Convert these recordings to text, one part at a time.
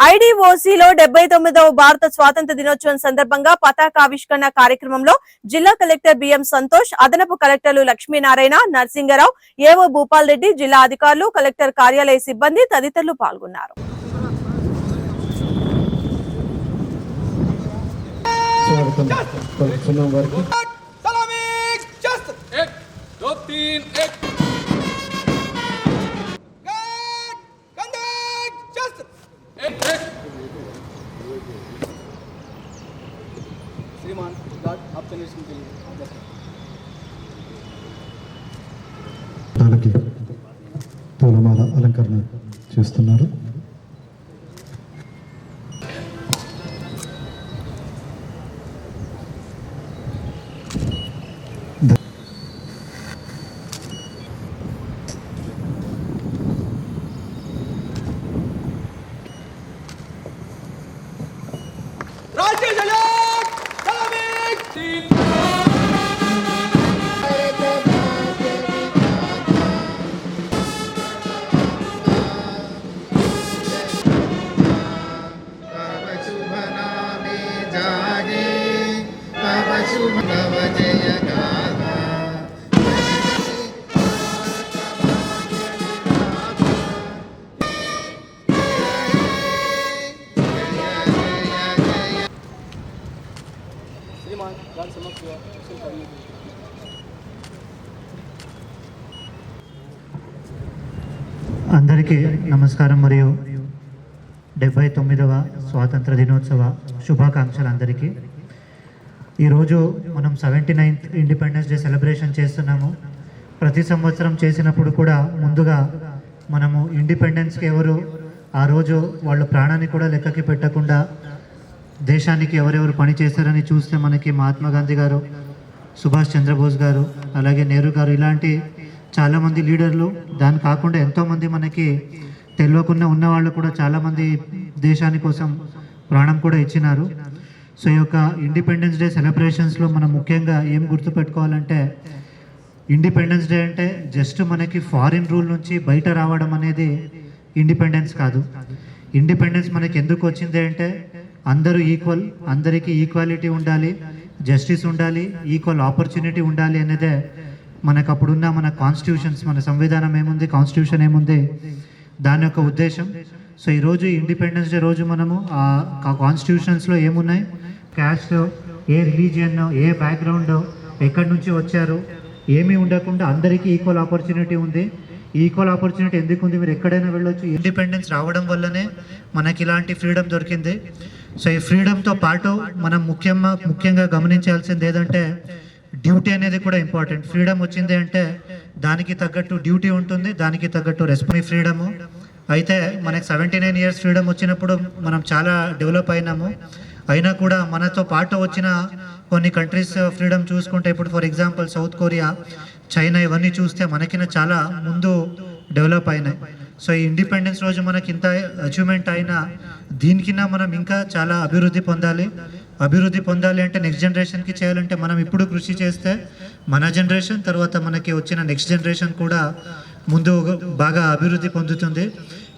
ఐడిఓసిలో డెబ్బై తొమ్మిదవ భారత స్వాతంత్ర దినోత్సవం సందర్భంగా పతాకావిష్కరణ కార్యక్రమంలో జిల్లా కలెక్టర్ బిఎం సంతోష్ అదనపు కలెక్టర్లు లక్ష్మీనారాయణ నర్సింగరావు ఏవో భూపాల్ రెడ్డి జిల్లా అధికారులు కలెక్టర్ కార్యాలయ సిబ్బంది తదితరులు పాల్గొన్నారు. స్వాగతం. అబ్జర్వేషన్ పూలమాల అలంకరణ చేస్తున్నారు. श्रीमान गार्ड समक्ष हुआ निरीक्षण करने के लिए అందరికీ నమస్కారం మరియు డెబ్బై తొమ్మిదవ స్వాతంత్ర దినోత్సవ శుభాకాంక్షలు అందరికీ ఈరోజు మనం seventy ninth independence day celebration చేస్తున్నాము ప్రతి సంవత్సరం చేసినప్పుడు కూడా ముందుగా మనము ఇండిపెండెన్స్కి ఎవరు ఆ రోజు వాళ్ళ ప్రాణాన్ని కూడా లెక్కకి పెట్టకుండా దేశానికి ఎవరెవరు పని చేశారని చూస్తే మనకి మహాత్మా గాంధీ గారు సుభాష్ చంద్రబోస్ గారు అలాగే నెహ్రూ గారు ఇలాంటి చాలామంది లీడర్లు. దాని కాకుండా ఎంతోమంది మనకి తెలియకుండా ఉన్న వాళ్ళు కూడా చాలామంది దేశాని కోసం ప్రాణం కూడా ఇచ్చినారు. సో ఈ యొక్క ఇండిపెండెన్స్ డే సెలబ్రేషన్స్లో మనం ముఖ్యంగా ఏం గుర్తుపెట్టుకోవాలంటే ఇండిపెండెన్స్ డే అంటే జస్ట్ మనకి ఫారిన్ రూల్ నుంచి బయట రావడం అనేది ఇండిపెండెన్స్ కాదు. ఇండిపెండెన్స్ మనకి ఎందుకు వచ్చింది అంటే అందరూ ఈక్వల్ అందరికీ ఈక్వాలిటీ ఉండాలి జస్టిస్ ఉండాలి ఈక్వల్ ఆపర్చునిటీ ఉండాలి అనేదే మనకు అప్పుడున్న మన కాన్స్టిట్యూషన్స్ మన సంవిధానం ఏముంది కాన్స్టిట్యూషన్ ఏముంది? దాని యొక్క ఉద్దేశం. సో ఈరోజు ఇండిపెండెన్స్ డే రోజు మనము ఆ కాన్స్టిట్యూషన్స్లో ఏమున్నాయి? క్యాస్ట్ ఏ రిలీజియన్ ఏ బ్యాక్గ్రౌండ్ ఎక్కడి నుంచి వచ్చారు? ఏమీ ఉండకుండా అందరికీ ఈక్వల్ ఆపర్చునిటీ ఉంది. ఈక్వల్ ఆపర్చునిటీ ఎందుకు ఉంది మీరు ఎక్కడైనా వెళ్ళొచ్చు. ఇండిపెండెన్స్ రావడం వల్లనే మనకి ఇలాంటి ఫ్రీడమ్ దొరికింది. సో ఈ ఫ్రీడమ్తో పాటు మనం ముఖ్యంగా ముఖ్యంగా గమనించాల్సింది ఏదంటే డ్యూటీ అనేది కూడా ఇంపార్టెంట్. ఫ్రీడమ్ వచ్చింది అంటే దానికి తగ్గట్టు డ్యూటీ ఉంటుంది దానికి తగ్గట్టు రెస్పాన్స్ ఫ్రీడము. అయితే మనకి సెవెంటీ నైన్ ఇయర్స్ ఫ్రీడమ్ వచ్చినప్పుడు మనం చాలా డెవలప్ అయినాము. అయినా కూడా మనతో పాటు వచ్చిన కొన్ని కంట్రీస్ ఫ్రీడమ్ చూసుకుంటే ఇప్పుడు for example South Korea China ఇవన్నీ చూస్తే మనకిన చాలా ముందు డెవలప్ అయినాయి. సో ఈ ఇండిపెండెన్స్ రోజు మనకి ఇంత అచీవ్మెంట్ అయినా దీనికిన్నా మనం ఇంకా చాలా అభివృద్ధి పొందాలి. అభివృద్ధి పొందాలి అంటే నెక్స్ట్ జనరేషన్కి చేయాలంటే మనం ఇప్పుడు కృషి చేస్తే మన జనరేషన్ తర్వాత మనకి వచ్చిన నెక్స్ట్ జనరేషన్ కూడా ముందు బాగా అభివృద్ధి పొందుతుంది.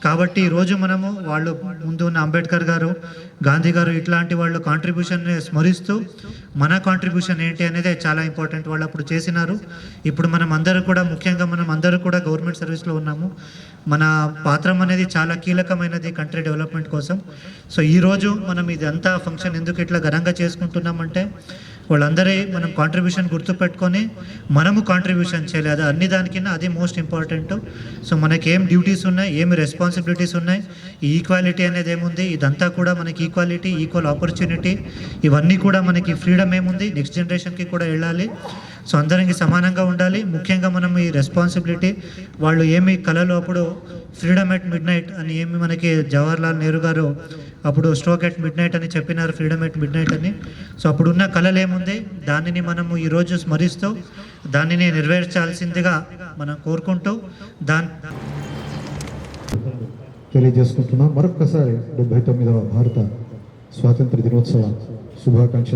కాబట్టి ఈరోజు మనము వాళ్ళు ముందు ఉన్న అంబేద్కర్ గారు గాంధీ గారు ఇట్లాంటి వాళ్ళు కాంట్రిబ్యూషన్ని స్మరిస్తూ మన కాంట్రిబ్యూషన్ ఏంటి అనేది చాలా ఇంపార్టెంట్ వాళ్ళు అప్పుడు చేసినారు. ఇప్పుడు మనం అందరూ కూడా ముఖ్యంగా మనం అందరూ కూడా గవర్నమెంట్ సర్వీస్లో ఉన్నాము. మన పాత్రం అనేది చాలా కీలకమైనది కంట్రీ డెవలప్మెంట్ కోసం. సో ఈరోజు మనం ఇదంతా ఫంక్షన్ ఎందుకు ఇట్లా ఘనంగా చేసుకుంటున్నామంటే వాళ్ళందరి మనం కాంట్రిబ్యూషన్ గుర్తుపెట్టుకొని మనము కాంట్రిబ్యూషన్ చేయలేదు. అన్ని దానికన్నా అది మోస్ట్ ఇంపార్టెంట్ సో మనకి ఏం డ్యూటీస్ ఉన్నాయి ఏమి రెస్పాన్సిబిలిటీస్ ఉన్నాయి ఈక్వాలిటీ అనేది ఏముంది ఇదంతా కూడా మనకి ఈక్వాలిటీ ఈక్వల్ ఆపర్చునిటీ ఇవన్నీ కూడా మనకి ఫ్రీడమ్ ఏముంది నెక్స్ట్ జనరేషన్కి కూడా వెళ్ళాలి. సో అందరికి సమానంగా ఉండాలి. ముఖ్యంగా మనం ఈ రెస్పాన్సిబిలిటీ వాళ్ళు ఏమి కళలు అప్పుడు ఫ్రీడమ్ ఎట్ మిడ్ నైట్ అని ఏమి మనకి జవహర్లాల్ నెహ్రూ గారు అప్పుడు స్ట్రోక్ ఎట్ మిడ్ నైట్ అని చెప్పినారు ఫ్రీడమ్ ఎట్ మిడ్ నైట్ అని. సో అప్పుడున్న కళలు ఏముంది? దానిని మనము ఈరోజు స్మరిస్తూ దానిని నెరవేర్చాల్సిందిగా మనం కోరుకుంటూ దాని తెలియజేసుకుంటున్నాం. మరొకసారి డెబ్బై తొమ్మిదవ భారత స్వాతంత్ర దినోత్సవ శుభాకాంక్షలు.